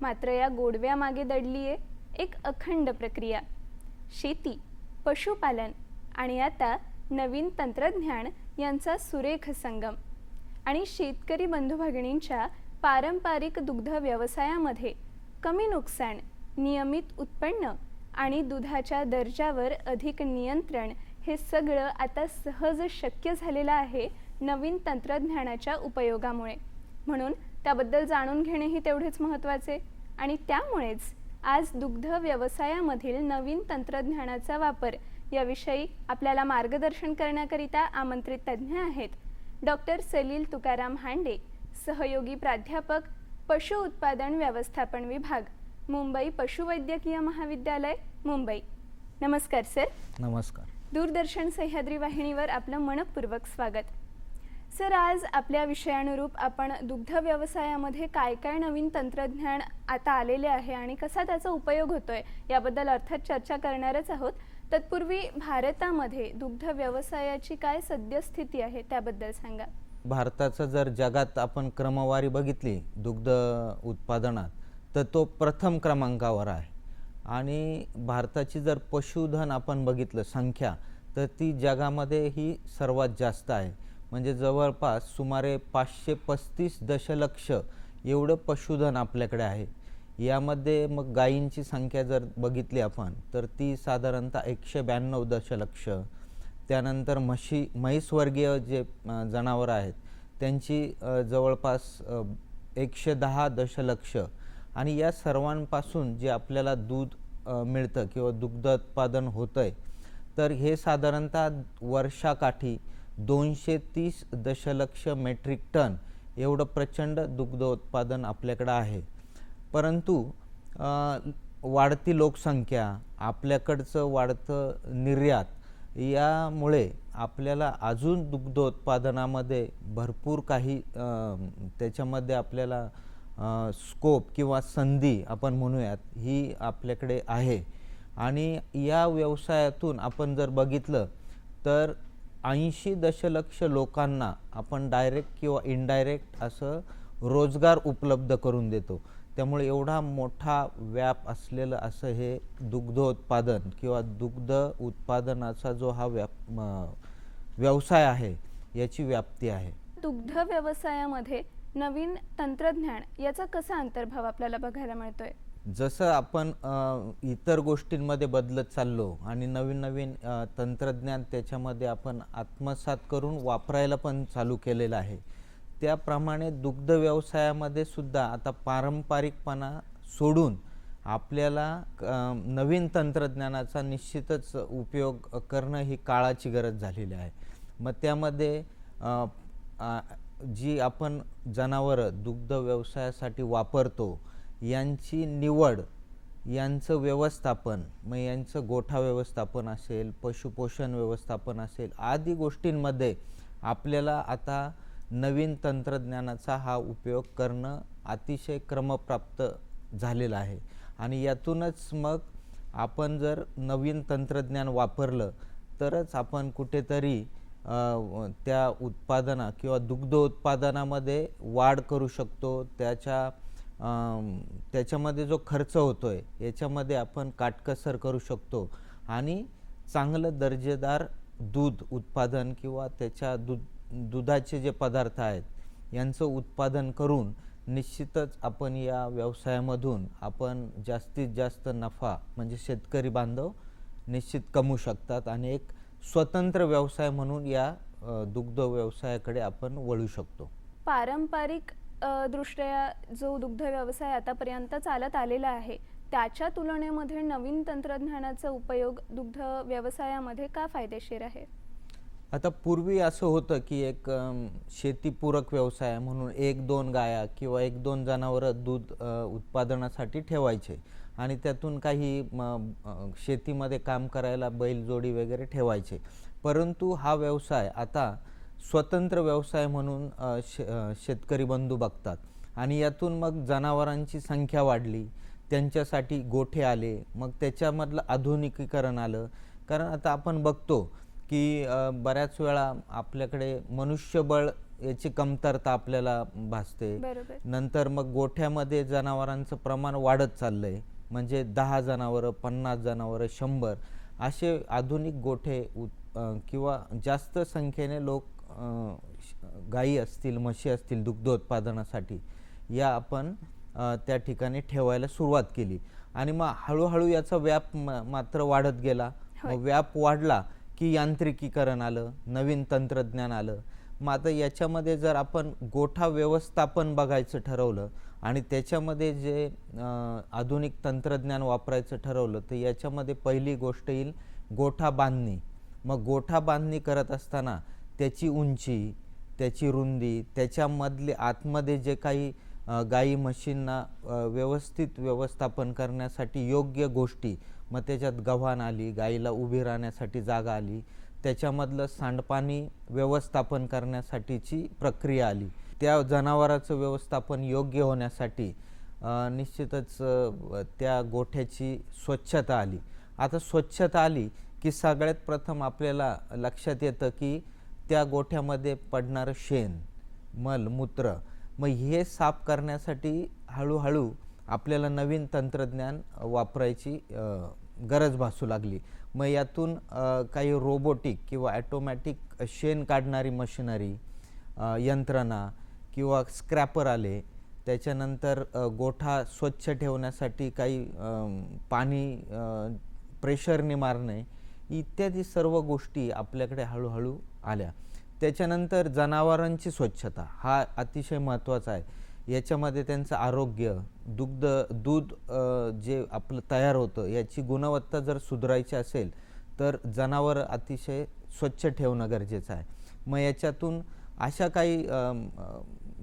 मात्र या गोडव्यामागे दडली आहे एक अखंड प्रक्रिया. शेती पशुपालन आणि आता नवीन तंत्रज्ञान यांचा सुरेख संगम आणि शेतकरी बंधू भगिनींच्या पारंपरिक दुग्ध व्यवसायामध्ये कमी नुकसान नियमित उत्पन्न आणि दुधाच्या दर्जावर अधिक नियंत्रण हे सगळं आता सहज शक्य झालेलं आहे नवीन तंत्रज्ञानाच्या उपयोगामुळे. म्हणून त्याबद्दल जाणून घेणेही तेवढेच महत्त्वाचे. आणि त्यामुळेच आज दुग्ध व्यवसायामधील नवीन तंत्रज्ञानाचा वापर याविषयी आपल्याला मार्गदर्शन करण्याकरिता आमंत्रित तज्ज्ञ आहेत. डॉक्टर सलील तुकाराम हांडे सहयोगी प्राध्यापक पशु उत्पादन व्यवस्थापन विभाग मुंबई पशुवैद्यकीय महाविद्यालय मुंबई. नमस्कार सर. नमस्कार. दूरदर्शन सह्याद्री वाहिनीवर आपलं मनपूर्वक स्वागत. सर आज आपल्या विषयानुरूप आपण दुग्ध व्यवसायामध्ये काय काय नवीन तंत्रज्ञान आता आलेले आहे आणि कसा त्याचा उपयोग होतोय याबद्दल अर्थात चर्चा करणारच आहोत. तत्पूर्वी भारतामध्ये दुग्ध व्यवसायाची काय सद्यस्थिती आहे त्याबद्दल सांगा. भारताचं जर जगात आपण क्रमवारी बघितली दुग्ध उत्पादनात तर तो प्रथम क्रमांकावर आहे. आणि भारताची जर पशुधन आपण बघितलं संख्या तर ती जगामध्ये ही सर्वात जास्त आहे. म्हणजे जवळपास सुमारे पाचशे पस्तीस दशलक्ष एवढं पशुधन आपल्याकडे आहे. यामध्ये मग गायींची संख्या जर बघितली आपण तर ती साधारणतः एकशे ब्याण्णव दशलक्ष. त्यानंतर म्हशी म्हैसवर्गीय जे जनावरं आहेत त्यांची जवळपास एकशे दहा दशलक्ष. आणि या सर्वांपासून जे आपल्याला दूध मिळतं किंवा दुग्धोत्पादन होतं आहे तर हे साधारणतः वर्षाकाठी दोनशे तीस दशलक्ष मेट्रिक टन एवढं प्रचंड दुग्ध उत्पादन आपल्याकडं आहे. परंतु वाढती लोकसंख्या आपल्याकडचं वाढतं निर्यात यामुळे आपल्याला अजून दुग्धोत्पादनामध्ये भरपूर काही त्याच्यामध्ये आपल्याला स्कोप किंवा संधी आपण म्हणूयात ही आपल्याकडे आहे. आणि या व्यवसायातून आपण जर बघितलं तर ऐंशी दशलक्ष लोकांना आपण डायरेक्ट किंवा इनडायरेक्ट असं रोजगार उपलब्ध करून देतो. त्यामुळे एवढा मोठा व्याप असलेलं असं हे दुग्धोत्पादन किंवा दुग्ध उत्पादनाचा जो हा व्याप व्यवसाय आहे याची व्याप्ती आहे. दुग्ध व्यवसायामध्ये नवीन तंत्रज्ञान याचा कसा अंतर्भाव आपल्याला बघायला मिळतोय? जसं आपण इतर गोष्टींमध्ये बदलत चाललो आणि नवीन नवीन तंत्रज्ञान त्याच्यामध्ये आपण आत्मसात करून वापरायला पण चालू केलेलं आहे. त्याप्रमाणे दुग्ध व्यवसायामध्ये सुद्धा आता पारंपरिकपणा सोडून आपल्याला नवीन तंत्रज्ञानाचा निश्चितच उपयोग करणं ही काळाची गरज झालेली आहे. मग त्यामध्ये जी आपण जनावरं दुग्ध व्यवसायासाठी वापरतो यांची निवड यांचं व्यवस्थापन मग यांचं गोठा व्यवस्थापन असेल पशुपोषण व्यवस्थापन असेल आदी गोष्टींमध्ये आपल्याला आता नवीन तंत्रज्ञानाचा हा उपयोग करणं अतिशय क्रमप्राप्त झालेलं आहे. आणि यातूनच मग आपण जर नवीन तंत्रज्ञान वापरलं तरच आपण कुठेतरी त्या उत्पादना किंवा दुग्ध उत्पादनामध्ये वाढ करू शकतो. त्याच्या त्याच्यामध्ये जो खर्च होतो आहे याच्यामध्ये आपण काटकसर करू शकतो. आणि चांगलं दर्जेदार दूध उत्पादन किंवा त्याच्या दूध दुधाचे जे पदार्थ आहेत यांचं उत्पादन करून निश्चितच आपण या व्यवसायामधून आपण जास्तीत जास्त नफा म्हणजे शेतकरी बांधव निश्चित कमवू शकतात आणि एक स्वतंत्र व्यवसाय म्हणून या दुग्ध व्यवसायाकडे आपण वळू शकतो. पारंपरिक दृष्ट्या जो दुग्ध व्यवसाय आतापर्यंत चालत आलेला आहे त्याच्या तुलनेमध्ये नवीन तंत्रज्ञानाचा उपयोग दुग्ध व्यवसायामध्ये का फायदेशीर आहे? आता पूर्वी असं होतं की एक शेतीपूरक व्यवसाय म्हणून एक दोन गाया किंवा एक दोन जनावरं दूध उत्पादनासाठी ठेवायचे आणि त्यातून काही शेतीमध्ये काम करायला बैलजोडी वगैरे ठेवायचे. परंतु हा व्यवसाय आता स्वतंत्र व्यवसाय म्हणून शे शेतकरी बंधू बघतात. आणि यातून मग जनावरांची संख्या वाढली त्यांच्यासाठी गोठे आले मग त्याच्यामधलं आधुनिकीकरण आलं. कारण आता आपण बघतो की बऱ्याच वेळा आपल्याकडे मनुष्यबळ याची कमतरता आपल्याला भासते. नंतर मग गोठ्यामध्ये जनावरांचं प्रमाण वाढत चाललंय. म्हणजे दहा जनावरं पन्नास जनावरं शंभर असे आधुनिक गोठे किंवा जास्त संख्येने लोक गायी असतील म्हशी असतील दुग्धोत्पादनासाठी या आपण त्या ठिकाणी ठेवायला सुरुवात केली. आणि मग हळूहळू याचा व्याप मात्र वाढत गेला. मग व्याप वाढला की यांत्रिकीकरण आलं नवीन तंत्रज्ञान आलं. मग आता याच्यामध्ये जर आपण गोठा व्यवस्थापन बघायचं ठरवलं आणि त्याच्यामध्ये जे आधुनिक तंत्रज्ञान वापरायचं ठरवलं तर याच्यामध्ये पहिली गोष्ट येईल गोठा बांधणी. मग गोठा बांधणी करत असताना त्याची उंची त्याची रुंदी त्याच्यामधले आतमध्ये जे काही गाई म्हशींना व्यवस्थित व्यवस्थापन करण्यासाठी योग्य गोष्टी मग त्याच्यात गव्हाण आली गाईला उभी राहण्यासाठी जागा आली त्याच्यामधलं सांडपाणी व्यवस्थापन करण्यासाठीची प्रक्रिया आली. त्या जनावराचं व्यवस्थापन योग्य होण्यासाठी निश्चितच त्या गोठ्याची स्वच्छता आली. आता स्वच्छता आली की सगळ्यात प्रथम आपल्याला लक्षात येतं की त्या गोठ्यामध्ये पडणारं शेण मल मूत्र. मग हे साफ करण्यासाठी हळूहळू आपल्याला नवीन तंत्रज्ञान वापरायची गरज भासू लागली. मग यातून काही रोबोटिक किंवा ॲटोमॅटिक शेण काढणारी मशिनरी यंत्रणा किंवा स्क्रॅपर आले. त्याच्यानंतर गोठा स्वच्छ ठेवण्यासाठी काही पाणी प्रेशरने मारणे. इत्यादी सर्व गोष्टी आपल्याकडे हळूहळू आल्या. त्याच्यानंतर जनावरांची स्वच्छता हा अतिशय महत्त्वाचा आहे. याच्यामध्ये त्यांचं आरोग्य दुग्ध दूध जे आपलं तयार होतं याची गुणवत्ता जर सुधारायची असेल तर जनावर अतिशय स्वच्छ ठेवणं गरजेचं आहे. मग याच्यातून अशा काही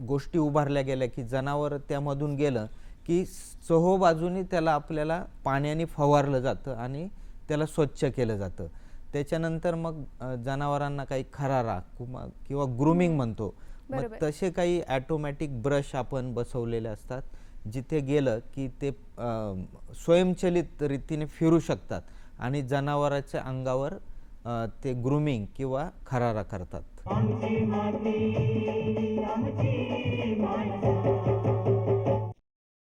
गोष्टी उभारल्या गेल्या की जनावर त्यामधून गेलं की चहो बाजूनी त्याला आपल्याला पाण्याने फवारलं जातं आणि त्याला स्वच्छ केलं जातं. त्याच्यानंतर मग जनावरांना काही खरारा कुमा- किंवा ग्रुमिंग म्हणतो. मग. तसे काही ॲटोमॅटिक ब्रश आपण बसवलेले असतात जिथे गेलं की ते स्वयंचलित रीतीने फिरू शकतात आणि जनावराच्या अंगावर ते ग्रुमिंग किंवा खरारा करतात.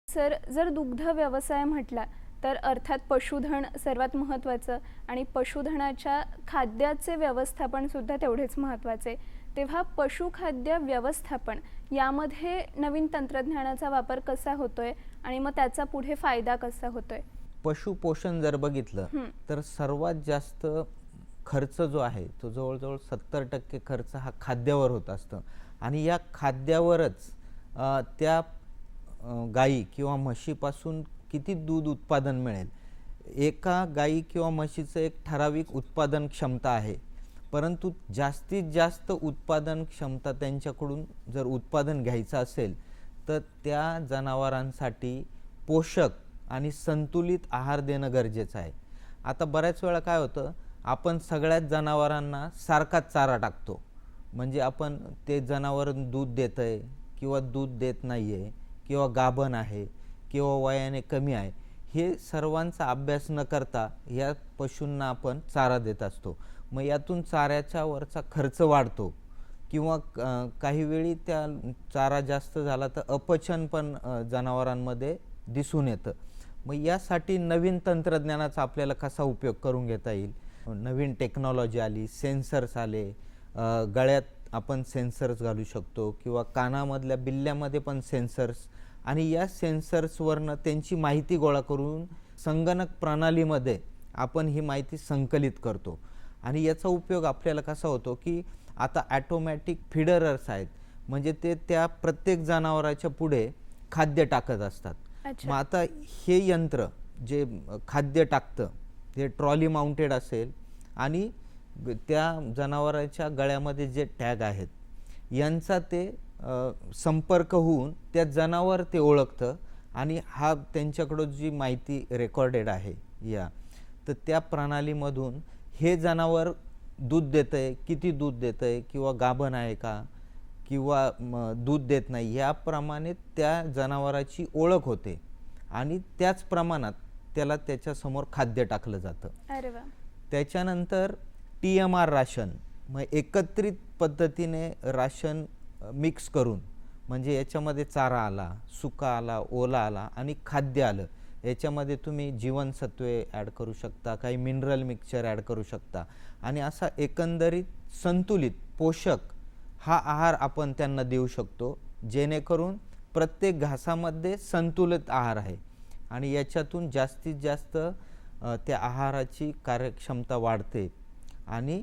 सर जर दुग्ध व्यवसाय म्हटला तर अर्थात पशुधन सर्वात महत्त्वाचं आणि पशुधनाच्या खाद्याचे व्यवस्थापन सुद्धा तेवढेच महत्त्वाचे. तेव्हा पशुखाद्य व्यवस्थापन यामध्ये नवीन तंत्रज्ञानाचा वापर कसा होतोय आणि मग त्याचा पुढे फायदा कसा होतोय? पशुपोषण जर बघितलं. तर सर्वात जास्त खर्च जो आहे तो जवळजवळ सत्तर टक्के खर्च हा खाद्यावर होत असतं. आणि या खाद्यावरच त्या गाई किंवा म्हशीपासून किती दूध उत्पादन मिळेल? एका गाई किंवा म्हशीचं एक ठराविक उत्पादन क्षमता आहे. परंतु जास्तीत जास्त उत्पादन क्षमता त्यांच्याकडून जर उत्पादन घ्यायचं असेल तर त्या जनावरांसाठी पोषक आणि संतुलित आहार देणं गरजेचं आहे. आता बऱ्याच वेळा काय होतं आपण सगळ्याच जनावरांना सारखाच चारा टाकतो. म्हणजे आपण ते जनावर दूध देत आहे किंवा दूध देत नाही आहे किंवा गाभण आहे किंवा वयाने कमी आहे हे सर्वांचा अभ्यास न करता या पशूंना आपण चारा देत असतो. मग यातून चाऱ्याच्या वरचा खर्च वाढतो किंवा काही वेळी त्या चारा जास्त झाला तर अपचन पण जनावरांमध्ये दिसून येतं. मग यासाठी नवीन तंत्रज्ञानाचा आपल्याला कसा उपयोग करून घेता येईल? नवीन टेक्नॉलॉजी आली सेन्सर्स आले गळ्यात आपण सेन्सर्स घालू शकतो किंवा कानामधल्या बिल्ल्यामध्ये पण सेन्सर्स आणि या सेन्सर्सवरनं त्यांची माहिती गोळा करून संगणक प्रणालीमध्ये आपण ही माहिती संकलित करतो. आणि याचा उपयोग आपल्याला कसा होतो की आता ॲटोमॅटिक फिडरर्स आहेत. म्हणजे ते त्या प्रत्येक जनावराच्या पुढे खाद्य टाकत असतात. मग आता हे यंत्र जे खाद्य टाकतं ते ट्रॉली माउंटेड असेल आणि त्या जनावराच्या गळ्यामध्ये जे टॅग आहेत यांचा ते संपर्क होऊन त्या जनावर ते ओळखतं आणि हा त्यांच्याकडं जी माहिती रेकॉर्डेड आहे या. तर त्या प्रणालीमधून हे जनावर दूध देतं आहे किती दूध देतं आहे किंवा गाभण आहे का किंवा दूध देत नाही याप्रमाणे त्या जनावराची ओळख होते आणि त्याच प्रमाणात त्याला त्याच्यासमोर खाद्य टाकलं जातं. त्याच्यानंतर टी एम आर राशन. मग एकत्रित पद्धतीने राशन मिक्स करून म्हणजे याच्यामध्ये चारा आला सुका आला ओला आला आणि खाद्य आलं. याच्यामध्ये तुम्ही जीवनसत्वे ॲड करू शकता काही मिनरल मिक्सचर ॲड करू शकता. आणि असा एकंदरीत संतुलित पोषक हा आहार आपण त्यांना देऊ शकतो जेणेकरून प्रत्येक घासामध्ये संतुलित आहार आहे. आणि याच्यातून जास्तीत जास्त त्या आहाराची कार्यक्षमता वाढते. आणि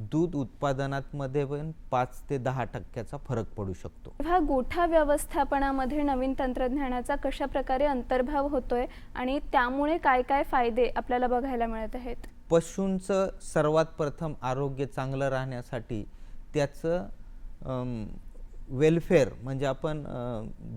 दूध उत्पादनामध्ये पण पाच ते दहा टक्क्याचा फरक पडू शकतो. ह्या गोठा व्यवस्थापनामध्ये नवीन तंत्रज्ञानाचा कशा प्रकारे अंतर्भाव होतोय आणि त्यामुळे काय काय फायदे आपल्याला बघायला मिळत आहेत? पशूंचं सर्वात प्रथम आरोग्य चांगलं राहण्यासाठी त्याचं वेलफेअर म्हणजे आपण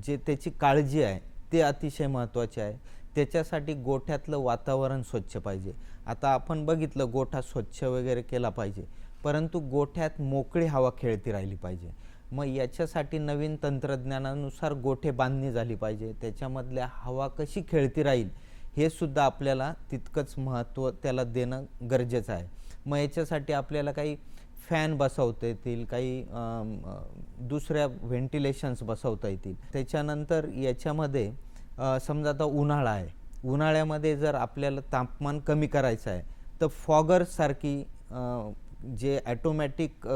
जे त्याची काळजी आहे ते अतिशय महत्त्वाचे आहे. त्याच्यासाठी गोठ्यातलं वातावरण स्वच्छ पाहिजे. आता आपण बघितलं गोठा स्वच्छ वगैरे केला पाहिजे. परंतु गोठ्यात मोकळी हवा खेळती राहिली पाहिजे. मग याच्यासाठी नवीन तंत्रज्ञानानुसार गोठे बांधणी झाली पाहिजे. त्याच्यामधल्या हवा कशी खेळती राहील हे सुद्धा आपल्याला तितकंच महत्त्व त्याला देणं गरजेचं आहे. मग याच्यासाठी आपल्याला काही फॅन बसवता येतील काही दुसऱ्या व्हेंटिलेशन्स बसवता येतील. त्याच्यानंतर याच्यामध्ये समजा आता उन्हाळा आहे. उन्हाळ्यामध्ये जर आपल्याला तापमान कमी करायचं आहे तर फॉगर्ससारखी जे ॲटोमॅटिक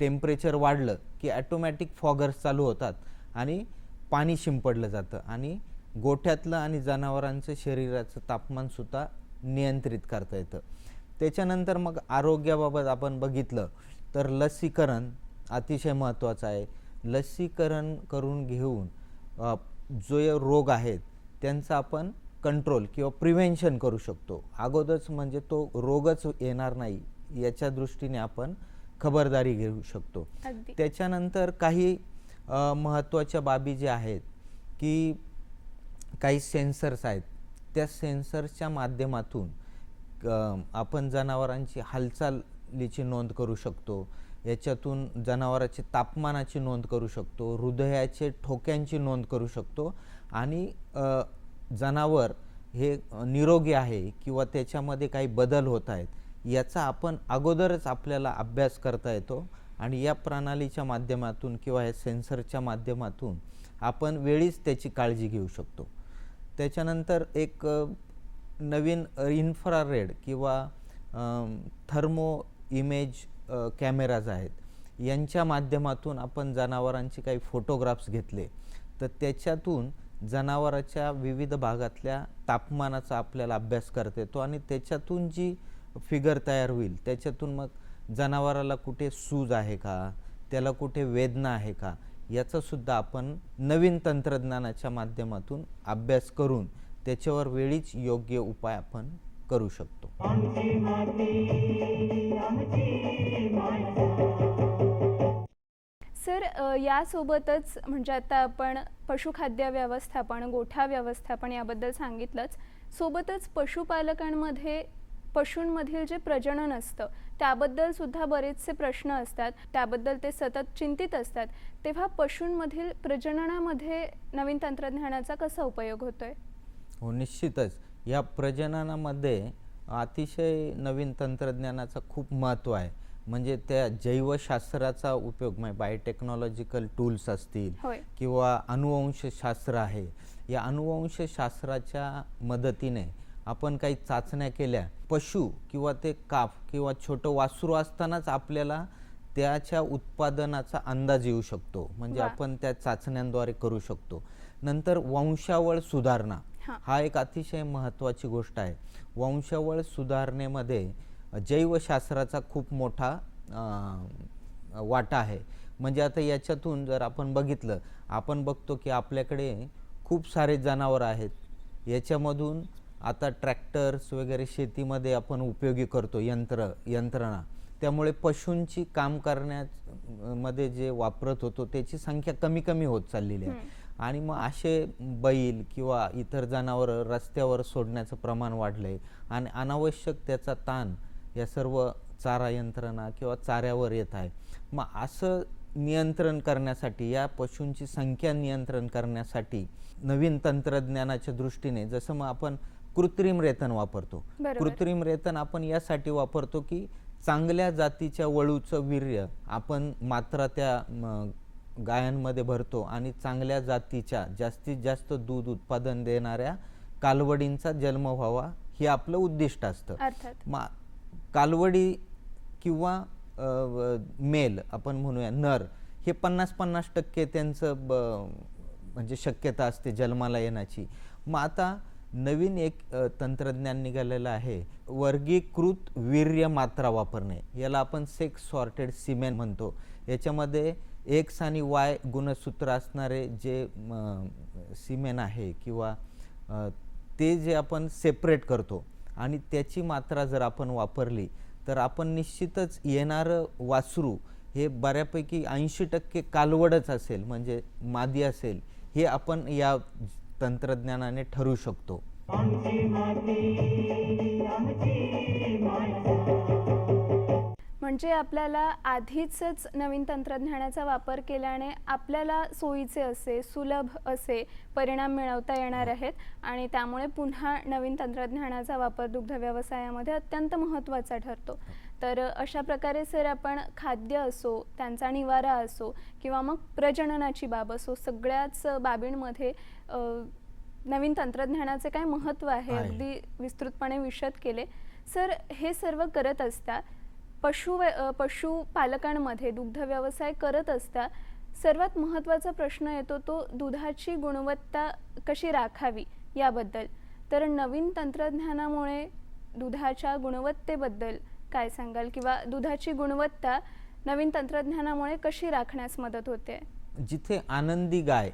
टेम्परेचर वाढलं की ॲटोमॅटिक फॉगर्स चालू होतात आणि पाणी शिंपडलं जातं आणि गोठ्यातलं आणि जनावरांचं शरीराचं तापमानसुद्धा नियंत्रित करता येतं. त्याच्यानंतर मग आरोग्याबाबत आपण बघितलं तर लसीकरण अतिशय महत्त्वाचं आहे. लसीकरण करून घेऊन जो रोग आहेत त्यांचं आपण कंट्रोल किंवा प्रिव्हेन्शन करू शकतो. अगोदरच म्हणजे तो रोगच येणार नाही. याच्या दृष्टीने आपण खबरदारी घेऊ शकतो. त्याच्यानंतर काही महत्त्वाच्या बाबी ज्या आहेत की काही सेन्सर्स आहेत. त्या सेन्सर्सच्या माध्यमातून आपण जनावरांची हालचालीची नोंद करू शकतो. याच्यातून जनावराची तापमानाची नोंद करू शकतो. हृदयाचे ठोक्यांची नोंद करू शकतो. आणि जनावर हे निरोगी आहे किंवा त्याच्यामध्ये काही बदल होत आहेत. याचा आपण अगोदरच आपल्याला अभ्यास करता येतो. आणि या प्रणालीच्या माध्यमातून किंवा या सेन्सरच्या माध्यमातून आपण वेळीच त्याची काळजी घेऊ शकतो. त्याच्यानंतर एक नवीन इन्फ्रारेड किंवा थर्मो इमेज कॅमेराज आहेत. यांच्या माध्यमातून आपण जनावरांचे काही फोटोग्राफ्स घेतले. तर त्याच्यातून जनावराच्या विविध भागातल्या तापमानाचा आपल्याला अभ्यास करता येतो. आणि त्याच्यातून जी फिगर तयार होईल. त्याच्यातून मग जनावराला कुठे सूज आहे का? त्याला कुठे वेदना आहे का? याचा सुद्धा आपण नवीन तंत्रज्ञानाच्या माध्यमातून अभ्यास करून त्याच्यावर वेळीच योग्य उपाय आपण करू शकतो. सर यासोबतच म्हणजे आता आपण पशुखाद्य व्यवस्थापन गोठा व्यवस्थापन याबद्दल सांगितलंच. सोबतच पशुपालकांमध्ये पशूंमधील जे प्रजनन असतं त्याबद्दल सुद्धा बरेचसे प्रश्न असतात. त्याबद्दल ते सतत चिंतित असतात. तेव्हा पशूंमधील प्रजननामध्ये नवीन तंत्रज्ञानाचा कसा उपयोग होतोय? हो निश्चितच. या प्रजननामध्ये अतिशय नवीन तंत्रज्ञानाचं खूप महत्त्व आहे. म्हणजे त्या जैवशास्त्राचा उपयोग म्हणजे बायोटेक्नॉलॉजिकल टूल्स असतील किंवा अनुवंशशास्त्र आहे. या अनुवंशशास्त्राच्या मदतीने आपण काही चाचण्या केल्या पशु किंवा ते काफ किंवा छोटं वासरू असतानाच आपल्याला त्याच्या उत्पादनाचा अंदाज येऊ शकतो म्हणजे. आपण त्या चाचण्यांद्वारे करू शकतो नंतर वंशावळ सुधारणा हां. एक अतिशय महत्त्वाची गोष्ट आहे वंशावळ सुधारणेमध्ये जैवशास्त्राचा खूप मोठा वाटा आहे म्हणजे आता याच्यातून जर आपण बघितलं आपण बघतो की आपल्याकडे खूप सारे जनावर आहेत याच्यामधून आता ट्रॅक्टर्स वगैरे शेतीमध्ये आपण उपयोगी करतो यंत्र यंत्रणा. त्यामुळे पशूंची काम करण्यात मध्ये जे वापरत होतो त्याची संख्या कमी कमी होत चाललेली आहे. आणि मग असे बैल किंवा इतर जनावरं रस्त्यावर सोडण्याचं प्रमाण वाढलंय. आणि अनावश्यक त्याचा ताण या सर्व चारा यंत्रणा किंवा चाऱ्यावर येत आहे. मग असं नियंत्रण करण्यासाठी या पशूंची संख्या नियंत्रण करण्यासाठी नवीन तंत्रज्ञानाच्या दृष्टीने जसं मग आपण कृत्रिम रेतन वापरतो. कृत्रिम रेतन आपण यासाठी वापरतो की चांगल्या जातीच्या वळूचं वीर्य आपण मात्रा त्या गायांमध्ये भरतो आणि चांगल्या जातीच्या जास्तीत जास्त दूध उत्पादन देणाऱ्या कालवडींचा जन्म व्हावा हे आपलं उद्दिष्ट असतं. कालवडी किंवा मेल आपण म्हणूया नर हे पन्नास पन्नास टक्के त्यांचं म्हणजे शक्यता असते जन्माला येण्याची. मग आता नवीन एक तंत्रज्ञान निघालेलं आहे. वर्गीकृत वीर्य मात्रा वापरणे. याला आपण सेक्स सॉर्टेड सिमेंट म्हणतो. याच्यामध्ये एक्स आणि वाय गुणसूत्र असणारे जे सिमेन आहे किंवा ते जे आपण सेपरेट करतो आणि त्याची मात्रा जर आपण वापरली तर आपण निश्चितच येणारं वासरू हे बऱ्यापैकी ऐंशी टक्के कालवडच असेल म्हणजे मादी असेल हे आपण या तंत्रज्ञानाने ठरू शकतो. म्हणजे आपल्याला आधीचच नवीन तंत्रज्ञानाचा वापर केल्याने आपल्याला सोयीचे असे सुलभ असे परिणाम मिळवता येणार आहेत आणि त्यामुळे पुन्हा नवीन तंत्रज्ञानाचा वापर दुग्ध व्यवसायामध्ये अत्यंत महत्त्वाचा ठरतो. तर अशा प्रकारे सर आपण खाद्य असो त्यांचा निवारा असो किंवा मग प्रजननाची बाब असो सगळ्याच बाबींमध्ये नवीन तंत्रज्ञानाचे काय महत्त्व आहे. अगदी विस्तृतपणे विशद केले. सर हे सर्व करत असता पशु पशुपालकांमध्ये दुग्ध व्यवसाय करत असता सर्वात महत्त्वाचा प्रश्न येतो तो दुधाची गुणवत्ता कशी राखावी याबद्दल. तर नवीन तंत्रज्ञानामुळे दुधाच्या गुणवत्तेबद्दल काय सांगाल? किंवा दुधाची गुणवत्ता नवीन तंत्रज्ञानामुळे कशी राखण्यास मदत होते? जिथे आनंदी गाय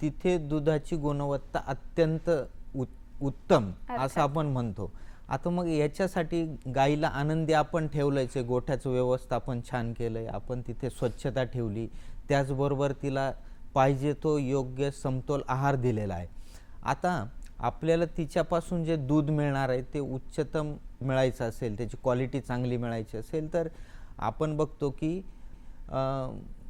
तिथे दुधाची गुणवत्ता अत्यंत उत- उत्तम. असं आपण म्हणतो आता मग याच्यासाठी गाईला आनंदी आपण ठेवलंय गोठ्याचं व्यवस्थापन छान केलंय आपण तिथे स्वच्छता ठेवली त्याचबरोबर तिला पाहिजे तो योग्य समतोल आहार दिलेला आहे आता आपल्याला तिच्यापासून जे दूध मिळणार आहे ते उच्चतम मिळायचं असेल त्याची क्वालिटी चांगली मिळायची असेल तर आपण बघतो की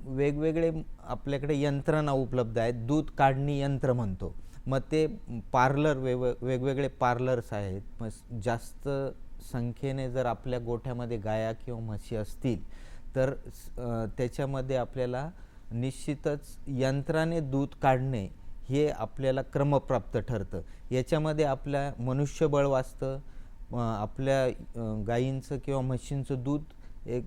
वेगवेगळे आपल्याकडे यंत्रणा उपलब्ध आहेत. दूध काढणी यंत्र म्हणतो. मग ते पार्लर वेग वेगवेगळे पार्लर्स आहेत. मग जास्त संख्येने जर आपल्या गोठ्यामध्ये गाया किंवा म्हशी असतील तर त्याच्यामध्ये आपल्याला निश्चितच यंत्राने दूध काढणे हे आपल्याला क्रमप्राप्त ठरतं. याच्यामध्ये आपल्या मनुष्यबळ वाचतं. आपल्या गायींचं किंवा म्हशींचं दूध एक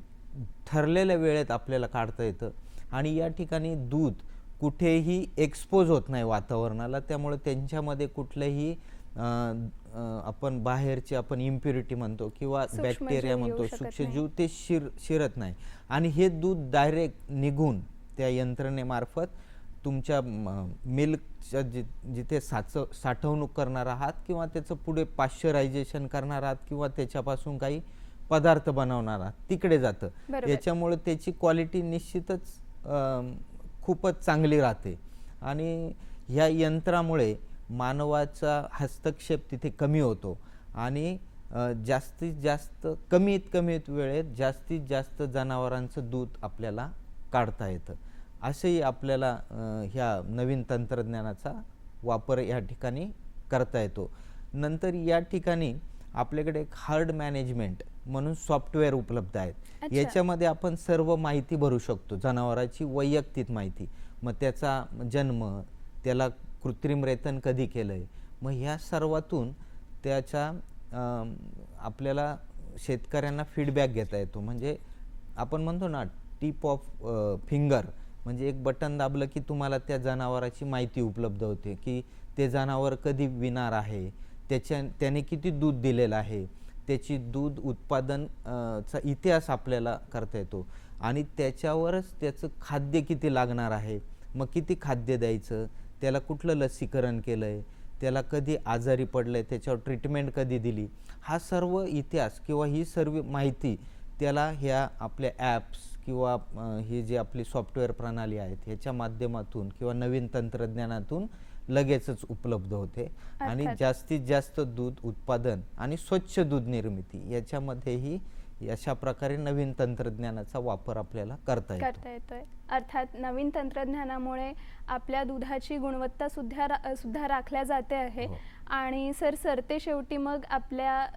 ठरलेल्या वेळेत आपल्याला काढता येतं. आणि या ठिकाणी दूध कुठेही एक्सपोज होत नाही वातावरणाला. त्यामुळे त्यांच्यामध्ये कुठलंही आपण बाहेरची आपण इम्प्युरिटी म्हणतो किंवा बॅक्टेरिया म्हणतो सूक्ष्मजीव ते शिर शिरत नाही. आणि हे दूध डायरेक्ट निघून त्या यंत्रणेमार्फत तुमच्या मिल्कच्या जि जिथे साच साठवणूक करणार आहात किंवा त्याचं पुढे पाश्चरायझेशन करणार आहात किंवा त्याच्यापासून काही पदार्थ बनवणार आहात तिकडे जातं. याच्यामुळे त्याची क्वालिटी निश्चितच खूपच चांगली राहते. आणि ह्या यंत्रामुळे मानवाचा हस्तक्षेप तिथे कमी होतो. आणि जास्तीत जास्त कमीत कमीत वेळेत जास्तीत जास्त जनावरांचं दूध आपल्याला काढता येतं. असेही आपल्याला ह्या नवीन तंत्रज्ञानाचा वापर या ठिकाणी करता येतो. नंतर या ठिकाणी आपल्याकडे एक हार्ड मॅनेजमेंट म्हणून सॉफ्टवेअर उपलब्ध आहेत. याच्यामध्ये आपण सर्व माहिती भरू शकतो. जनावराची वैयक्तिक माहिती. मग त्याचा जन्म त्याला कृत्रिम रेतन कधी केलं आहे मग ह्या सर्वातून त्याच्या आपल्याला शेतकऱ्यांना फीडबॅक घेता येतो. म्हणजे आपण म्हणतो ना टिप ऑफ फिंगर म्हणजे एक बटन दाबलं की तुम्हाला त्या जनावराची माहिती उपलब्ध होते की ते जनावर कधी विणार आहे? त्याच्या त्याने किती दूध दिलेलं आहे? त्याची दूध उत्पादन चा इतिहास आपल्याला करता येतो. आणि त्याच्यावरच त्याचं खाद्य किती लागणार आहे मग किती खाद्य द्यायचं त्याला कुठलं लसीकरण केलं आहे त्याला कधी आजारी पडलं आहे त्याच्यावर ट्रीटमेंट कधी दिली हा सर्व इतिहास किंवा ही सर्व माहिती त्याला ह्या आपल्या ॲप्स किंवा ही जी आपली सॉफ्टवेअर प्रणाली आहेत ह्याच्या माध्यमातून किंवा नवीन तंत्रज्ञानातून लगेचच उपलब्ध होते. आणि. जास्तीत जास्त दूध उत्पादन आणि स्वच्छ दूध निर्मिती याच्यामध्येही अशा प्रकारे नवीन तंत्रज्ञानाचा वापर आपल्याला करता येतो. करता येतोय. अर्थात नवीन तंत्रज्ञानामुळे आपल्या दुधाची गुणवत्ता सुद्धा रा- सुद्धा राखल्या जाते आहे. हो. आणि सर सरते शेवटी मग आपल्या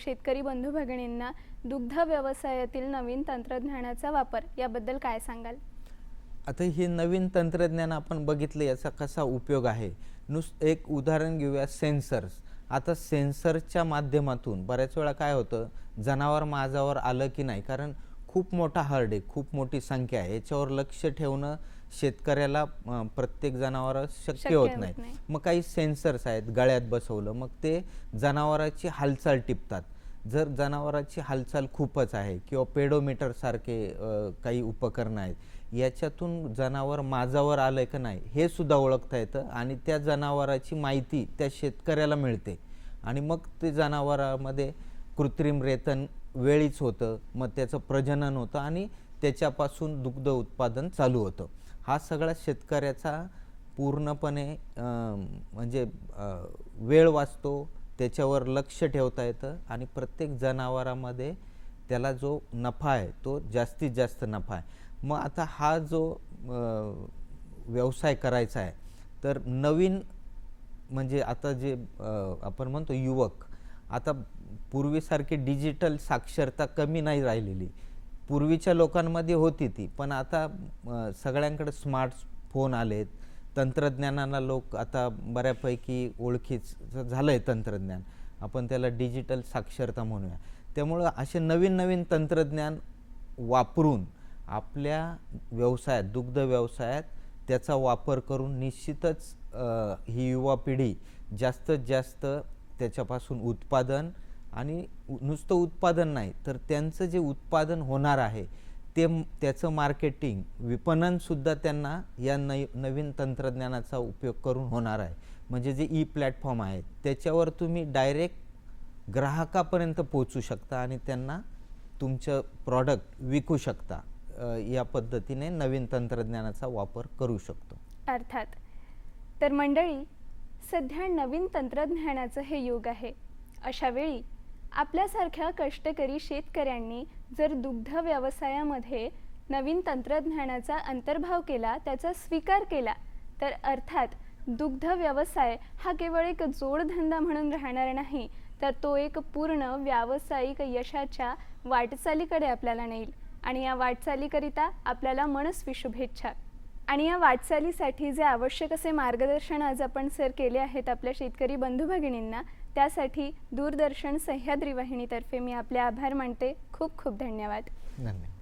शेतकरी बंधू भगिनींना दुग्ध व्यवसायातील नवीन तंत्रज्ञानाचा वापर याबद्दल काय सांगाल? आता हे नवीन तंत्रज्ञान आपण बघितलं याचा कसा उपयोग आहे? नुस एक उदाहरण घेऊया सेन्सर्स. आता सेन्सरच्या माध्यमातून बऱ्याच वेळा काय होतं जनावर माझावर आलं की नाही? कारण खूप मोठा हर्ड आहे खूप मोठी संख्या आहे. याच्यावर लक्ष ठेवणं शेतकऱ्याला प्रत्येक जनावर शक्य होत नाही. मग काही सेन्सर्स आहेत गळ्यात बसवलं मग ते जनावराची हालचाल टिपतात. जर जनावराची हालचाल खूपच आहे किंवा पेडोमीटरसारखे काही उपकरणं आहेत याच्यातून जनावर माझावर आलंय का नाही हे सुद्धा ओळखता येतं आणि त्या जनावराची माहिती त्या शेतकऱ्याला मिळते. आणि मग ते जनावरामध्ये कृत्रिम रेतन वेळीच होतं मग त्याचं प्रजनन होतं आणि त्याच्यापासून दुग्ध उत्पादन चालू होतं. हा सगळा शेतकऱ्याचा पूर्णपणे म्हणजे वेळ वाचतो त्याच्यावर लक्ष ठेवता येतं आणि प्रत्येक जनावरामध्ये त्याला जो नफा आहे तो जास्तीत जास्त नफा आहे. मग आता हा जो व्यवसाय करायचा आहे तर नवीन म्हणजे आता जे आपण म्हणतो युवक आता पूर्वीसारखी डिजिटल साक्षरता कमी नाही राहिलेली. पूर्वीच्या लोकांमध्ये होती ती पण आता अं, सगळ्यांकडे स्मार्टफोन आलेत तंत्रज्ञानाला लोक आता बऱ्यापैकी ओळखीच झालं आहे तंत्रज्ञान. आपण त्याला डिजिटल साक्षरता म्हणूया. त्यामुळं असे नवीन नवीन तंत्रज्ञान वापरून आपल्या व्यवसायात दुग्ध व्यवसायात त्याचा वापर करून निश्चितच ही युवा पिढी जास्तीत जास्त त्याच्यापासून उत्पादन आणि नुसतं उत्पादन नाही तर त्यांचं जे उत्पादन होणार आहे ते त्याचं मार्केटिंग विपणनसुद्धा त्यांना या नई नवीन तंत्रज्ञानाचा उपयोग करून होणार आहे. म्हणजे जे ई प्लॅटफॉर्म आहेत त्याच्यावर तुम्ही डायरेक्ट ग्राहकापर्यंत पोचू शकता आणि त्यांना तुमचं प्रॉडक्ट विकू शकता. या पद्धतीने नवीन तंत्रज्ञानाचा वापर करू शकतो. अर्थात. तर मंडळी सध्या नवीन तंत्रज्ञानाचं हे युग आहे. अशावेळी आपल्यासारख्या कष्टकरी शेतकऱ्यांनी जर दुग्ध व्यवसायामध्ये नवीन तंत्रज्ञानाचा अंतर्भाव केला त्याचा स्वीकार केला तर अर्थात दुग्ध व्यवसाय हा केवळ एक जोडधंदा म्हणून राहणार नाही तर तो एक पूर्ण व्यावसायिक यशाच्या वाटचालीकडे आपल्याला नेईल. आणि या वाटचालीकरिता आपल्याला मनस्वी शुभेच्छा. आणि या वाटचालीसाठी जे आवश्यक असे मार्गदर्शन आज आपण सर केले आहेत आपल्या शेतकरी बंधू भगिनींना त्यासाठी दूरदर्शन सह्याद्री वाहिनीतर्फे मी आपले आभार मानते. खूप खूप धन्यवाद. धन्यवाद.